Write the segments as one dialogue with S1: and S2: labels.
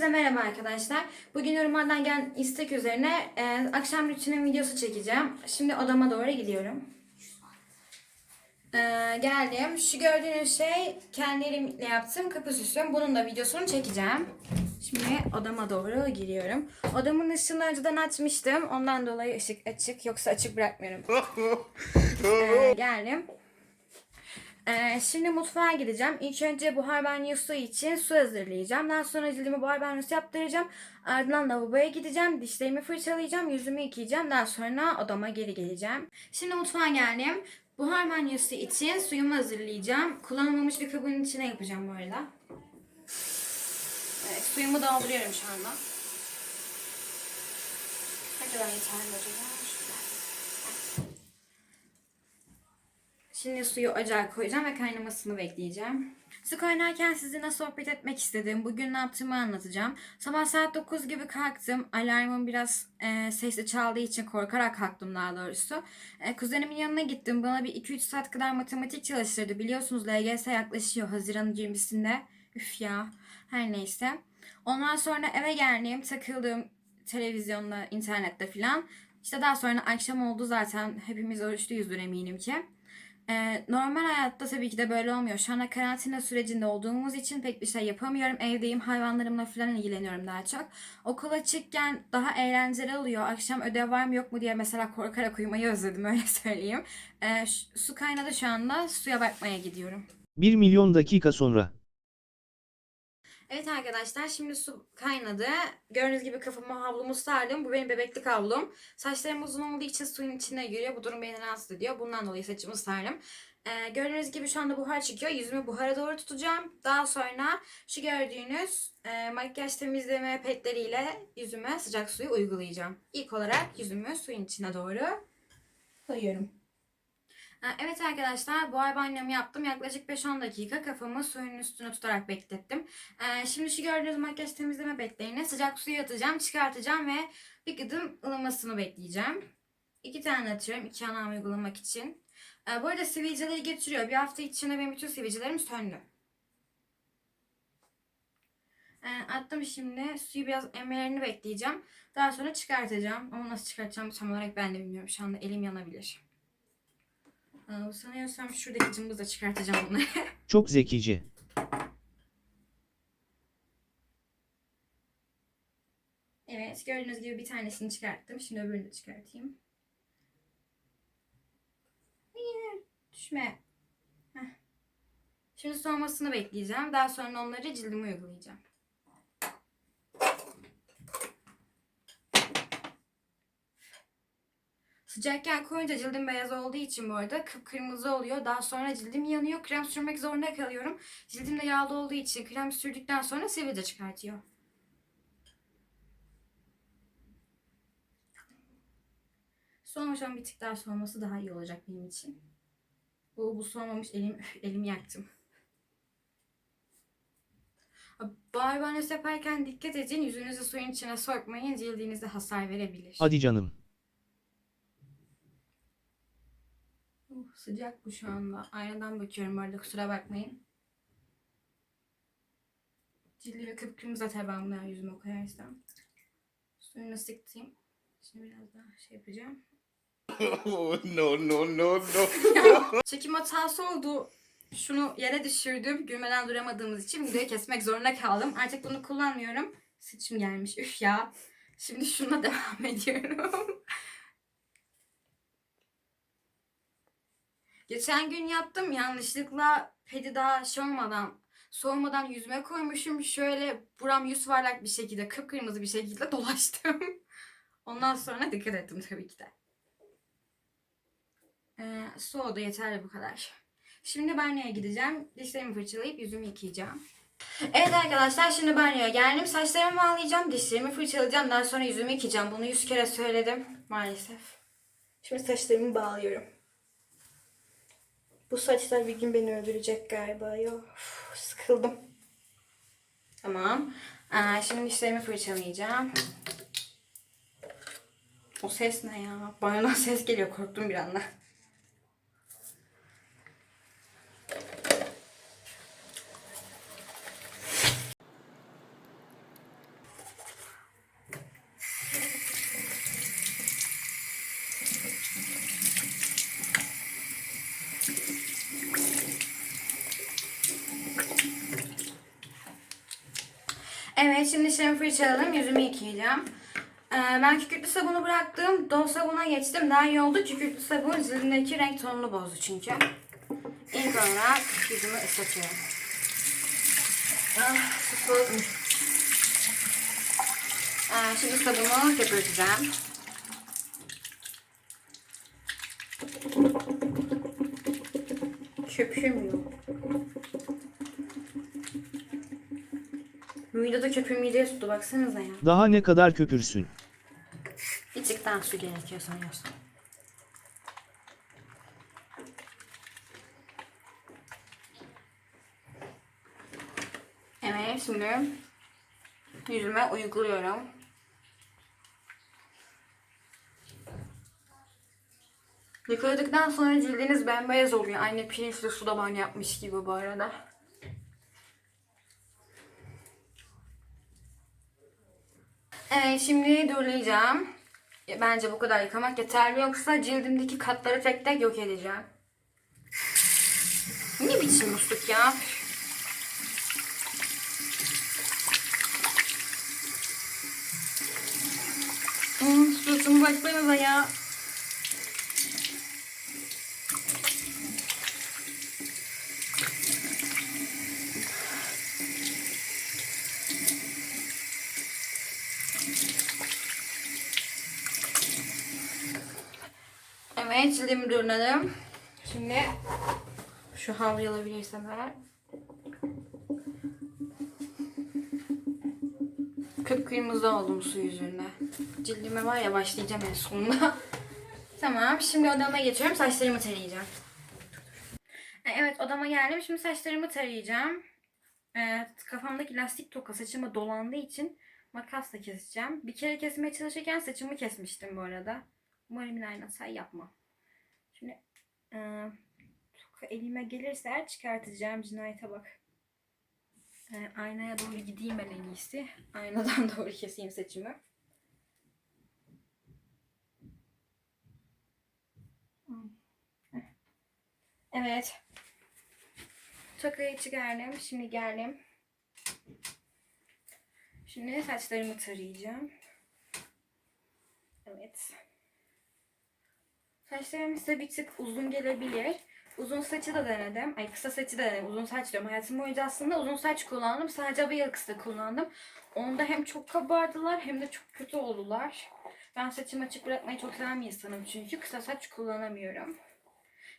S1: Herkese merhaba arkadaşlar. Bugün yorumlardan gelen istek üzerine e, akşam rutinin videosu çekeceğim. Şimdi odama doğru gidiyorum. E, geldim. Şu gördüğünüz şey kendi elimle yaptığım kapı süsüm. Bunun da videosunu çekeceğim. Şimdi odama doğru giriyorum. Odamın ışığını önceden açmıştım. Ondan dolayı ışık açık. Yoksa açık bırakmıyorum. E, geldim. Ee, şimdi mutfağa gideceğim. İlk önce buhar banyosu için su hazırlayacağım. Daha sonra cildimi buhar banyosu yaptıracağım. Ardından lavaboya gideceğim. Dişlerimi fırçalayacağım. Yüzümü yıkayacağım. Daha sonra odama geri geleceğim. Şimdi mutfağa geldim. Buhar banyosu için suyumu hazırlayacağım. Kullanılmamış bir kabın içine yapacağım bu arada. Evet, suyumu dolduruyorum şu anda. Ne kadar yeterli acaba? Şimdi suyu ocağa koyacağım ve kaynamasını bekleyeceğim. Su kaynarken sizinle sohbet etmek istedim. Bugün ne yaptığımı anlatacağım. Sabah saat 9 gibi kalktım. Alarmım biraz e, sesli çaldığı için korkarak kalktım daha doğrusu. E, kuzenimin yanına gittim. Bana bir 2-3 saat kadar matematik çalıştırdı. Biliyorsunuz LGS yaklaşıyor Haziran 20'sinde. Üf ya. Her neyse. Ondan sonra eve geldim. Takıldım televizyonda, internette filan. İşte daha sonra akşam oldu zaten. Hepimiz oruçluyuzdur eminim ki. Ee, normal hayatta tabii ki de böyle olmuyor. Şu anda karantina sürecinde olduğumuz için pek bir şey yapamıyorum. Evdeyim, hayvanlarımla falan ilgileniyorum daha çok. Okul açıkken daha eğlenceli oluyor. Akşam ödev var mı yok mu diye mesela korkarak uyumayı özledim öyle söyleyeyim. Ee, su kaynadı şu anda. Suya bakmaya gidiyorum.
S2: 1 milyon dakika sonra.
S1: Evet arkadaşlar şimdi su kaynadı. Gördüğünüz gibi kafama havlumu sardım. Bu benim bebeklik havlum. Saçlarım uzun olduğu için suyun içine giriyor. Bu durum beni rahatsız ediyor. Bundan dolayı saçımı sardım. Ee, gördüğünüz gibi şu anda buhar çıkıyor. Yüzümü buhara doğru tutacağım. Daha sonra şu gördüğünüz e, makyaj temizleme petleriyle yüzüme sıcak suyu uygulayacağım. İlk olarak yüzümü suyun içine doğru koyuyorum. Evet arkadaşlar buhar banyomu yaptım. Yaklaşık 5-10 dakika kafamı suyun üstüne tutarak beklettim. Şimdi şu gördüğünüz makyaj temizleme betlerine sıcak suyu atacağım, çıkartacağım ve bir gıdım ılımasını bekleyeceğim. İki tane atıyorum iki anam uygulamak için. Bu arada sivilceleri getiriyor. Bir hafta içinde benim bütün sivilcelerim söndü. Attım şimdi. Suyu biraz emmelerini bekleyeceğim. Daha sonra çıkartacağım. Ama nasıl çıkartacağım tam olarak ben de bilmiyorum. Şu anda elim yanabilir. Sanıyorsam şuradaki cımbızla çıkartacağım bunları.
S2: Çok zekice.
S1: Evet, gördüğünüz gibi bir tanesini çıkarttım. Şimdi öbürünü de çıkartayım. Hayır, düşme. Heh. Şimdi soğumasını bekleyeceğim. Daha sonra onları cildime uygulayacağım. Sıcakken koyunca cildim beyaz olduğu için bu arada kıpkırmızı oluyor. Daha sonra cildim yanıyor. Krem sürmek zorunda kalıyorum. Cildim de yağlı olduğu için krem sürdükten sonra sivilce çıkartıyor. Soğumuş ama bir tık daha soğuması daha iyi olacak benim için. Bu, bu soğumamış elim, elimi yaktım. Bahar banyosu yaparken dikkat edin. Yüzünüzü suyun içine sokmayın. Cildinize hasar verebilir.
S2: Hadi canım.
S1: Sıcak bu şu anda. Aynadan bakıyorum bu arada kusura bakmayın. Cildimi kıpkırmızı tabi ben bunları yüzüme koyarsam. Suyunu sıktım. Şimdi biraz daha şey yapacağım.
S3: Oh, no, no, no, no.
S1: Çekim hatası oldu. Şunu yere düşürdüm. Gülmeden duramadığımız için videoyu kesmek zorunda kaldım. Artık bunu kullanmıyorum. Sıçım gelmiş. Üf ya. Şimdi şuna devam ediyorum. Geçen gün yaptım. Yanlışlıkla pedi daha şey soğumadan yüzüme koymuşum. Şöyle buram yüz varlak bir şekilde kıpkırmızı bir şekilde dolaştım. Ondan sonra dikkat ettim tabii ki de. Ee, soğudu yeterli bu kadar. Şimdi banyoya gideceğim. Dişlerimi fırçalayıp yüzümü yıkayacağım. Evet arkadaşlar şimdi banyoya geldim. Saçlarımı bağlayacağım. Dişlerimi fırçalayacağım. Daha sonra yüzümü yıkayacağım. Bunu yüz kere söyledim maalesef. Şimdi saçlarımı bağlıyorum. Bu saçlar bir gün beni öldürecek galiba. Ya. Sıkıldım. Tamam. Aa, şimdi dişlerimi fırçalayacağım. O ses ne ya? Banyodan ses geliyor. Korktum bir anda. Evet şimdi dişlerimi fırçaladım. Yüzümü yıkayacağım. Ee, ben kükürtlü sabunu bıraktım. Doğal sabuna geçtim. Daha iyi oldu. Kükürtlü sabun cildimdeki renk tonunu bozdu çünkü. İlk olarak yüzümü ıslatıyorum. Ah. Ee, şimdi sabunu köpürteceğim. Köpürmüyor. Videoda mideye tuttu baksanıza ya.
S2: Daha ne kadar köpürsün?
S1: Bir tık daha su gerekiyor sanıyorsam. Evet şimdi yüzüme uyguluyorum. Yıkadıktan sonra cildiniz bembeyaz oluyor. Aynı pirinçli suda banyo yapmış gibi bu arada. Evet şimdi durlayacağım. E, Bence bu kadar yıkamak yeterli yoksa cildimdeki katları tek tek yok edeceğim. Ne biçim musluk ya? Hmm, suratıma baksanıza ya. Cildimi durladım. Şimdi şu havluyu alabilirsem eğer. Kıpkırmızı oldum su yüzünden. Cildime var ya başlayacağım en sonunda. tamam şimdi odama geçiyorum saçlarımı tarayacağım. E, Evet odama geldim şimdi saçlarımı tarayacağım. Evet, kafamdaki lastik toka saçıma dolandığı için makasla keseceğim. Bir kere kesmeye çalışırken saçımı kesmiştim bu arada. Umarım aynı hatayı yapmam. Şimdi e, elime gelirse eğer çıkartacağım cinayete bak. E, aynaya doğru gideyim en iyisi. Aynadan doğru keseyim saçımı. Evet. Tokayı çıkardım. Şimdi geldim. Şimdi saçlarımı tarayacağım. Evet. Saçlarım size bir tık uzun gelebilir. Uzun saçı da denedim. Ay kısa saçı da denedim. Uzun saç diyorum. Hayatım boyunca aslında uzun saç kullandım. Sadece bir yıl kısa kullandım. Onda hem çok kabardılar hem de çok kötü oldular. Ben saçımı açık bırakmayı çok seven bir insanım çünkü. Kısa saç kullanamıyorum.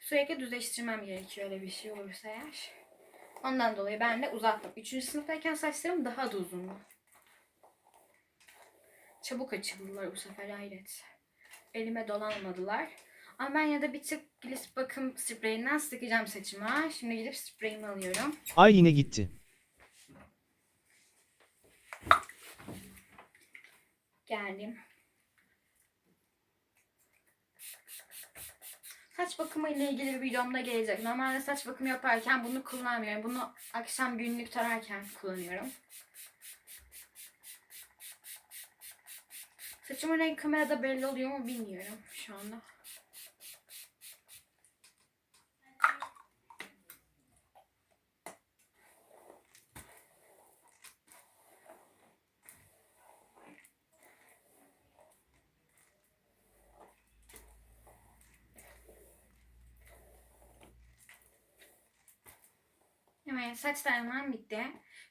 S1: Sürekli düzleştirmem gerekiyor öyle bir şey olursa eğer. Ondan dolayı ben de uzattım. Üçüncü sınıftayken saçlarım daha da uzundu. Çabuk açıldılar bu sefer hayret. Elime dolanmadılar. Ama ben ya da bir tık gliss bakım spreyinden sıkacağım saçıma. Şimdi gidip spreyimi alıyorum.
S2: Ay yine gitti.
S1: Geldim. Saç bakımı ile ilgili bir videomda gelecek. Normalde saç bakımı yaparken bunu kullanmıyorum. Bunu akşam günlük tararken kullanıyorum. Saçımın renk kamerada belli oluyor mu bilmiyorum şu anda. Evet saç taramam bitti.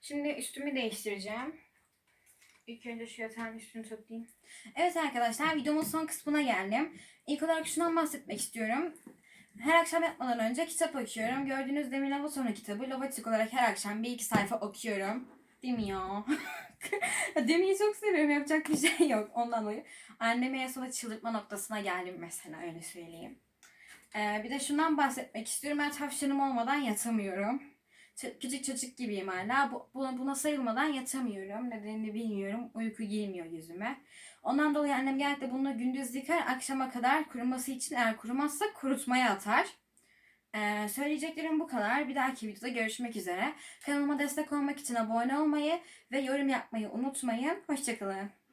S1: Şimdi üstümü değiştireceğim. İlk önce şu yatağın üstünü toplayayım. Evet arkadaşlar videomun son kısmına geldim. İlk olarak şundan bahsetmek istiyorum. Her akşam yatmadan önce kitap okuyorum. Gördüğünüz Demi Lovato'nun kitabı. Lovatik olarak her akşam bir iki sayfa okuyorum. Değil mi? Demi'yi çok seviyorum. Yapacak bir şey yok. Ondan dolayı. Annemi en sonunda çıldırtma noktasına geldim mesela öyle söyleyeyim. Ee, bir de şundan bahsetmek istiyorum. Ben tavşanım olmadan yatamıyorum. Küçük çocuk gibiyim hala. Bu, buna sayılmadan yatamıyorum. Nedenini bilmiyorum. Uyku girmiyor yüzüme. Ondan dolayı annem genellikle bunu gündüz yıkar. Akşama kadar kuruması için eğer kurumazsa kurutmaya atar. Ee, söyleyeceklerim bu kadar. Bir dahaki videoda görüşmek üzere. Kanalıma destek olmak için abone olmayı ve yorum yapmayı unutmayın. Hoşçakalın.